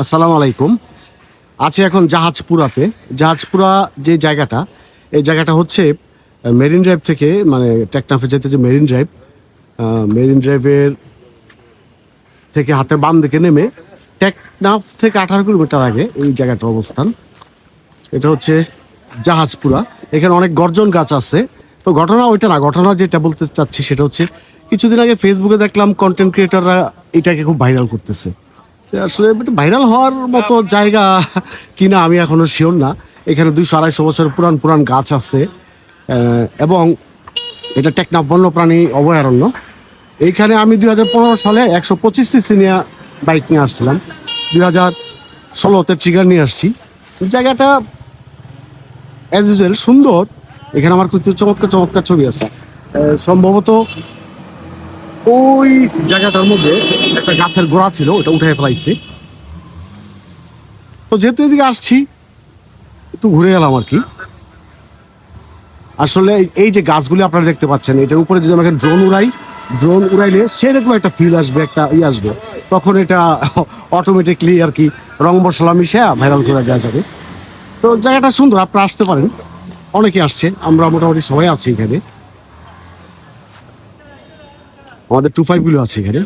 আসসালামু আলাইকুম। আছে এখন জাহাজপুরাতে। জাহাজপুরা যে জায়গাটা, এই জায়গাটা হচ্ছে মেরিন ড্রাইভ থেকে মানে টেকনাফে যেতে যে মেরিন ড্রাইভ মেরিন ড্রাইভের থেকে হাতে বাম দিকে নেমে টেকনাফ থেকে আঠারো কিলোমিটার আগে এই জায়গাটার অবস্থান। এটা হচ্ছে জাহাজপুরা। এখানে অনেক গর্জন গাছ আছে। তো ঘটনা ওইটা না, ঘটনা যেটা বলতে চাচ্ছি সেটা হচ্ছে, কিছুদিন আগে ফেসবুকে দেখলাম কন্টেন্ট ক্রিয়েটাররা এটাকে খুব ভাইরাল করতেছে। আসলে ভাইরাল হওয়ার মতো জায়গা কিনা আমি এখনও শিওর না। এখানে দুইশো আড়াইশো বছর পুরান পুরান গাছ আছে এবং এটা টেকনাফ বন্যপ্রাণী অভয়ারণ্য। এইখানে আমি দুই হাজার পনেরো সালে একশো পঁচিশ সিসি বাইক নিয়ে আসছিলাম। দুই হাজার ষোলোতে ট্রিগার নিয়ে আসছি। জায়গাটা অ্যাজ ইউজুয়াল সুন্দর। এখানে আমার কিছু চমৎকার চমৎকার ছবি আছে। সম্ভবত ওই জায়গাটার মধ্যে একটা গাছের গোড়া ছিল, ওটা উঠে ফেলাইছে। তো যেহেতু এদিকে আসছি, একটু ঘুরে গেলাম আর কি। আসলে এই- যে গাছগুলি আপনারা দেখতে পাচ্ছেন, এটার উপরে যদি আমাকে ড্রোন উড়াই ড্রোন উড়াইলে সেরকম একটা ফিল আসবে, একটা ই আসবে। তখন এটা অটোমেটিকলি আর কি রং মশলা মিশে ভাইরাল করে দেওয়া যাবে। তো জায়গাটা সুন্দর, আপনারা আসতে পারেন। অনেকে আসছে, আমরা মোটামুটি সবাই আছি এখানে। আমাদের টু ফাইভগুলো আছে এখানে।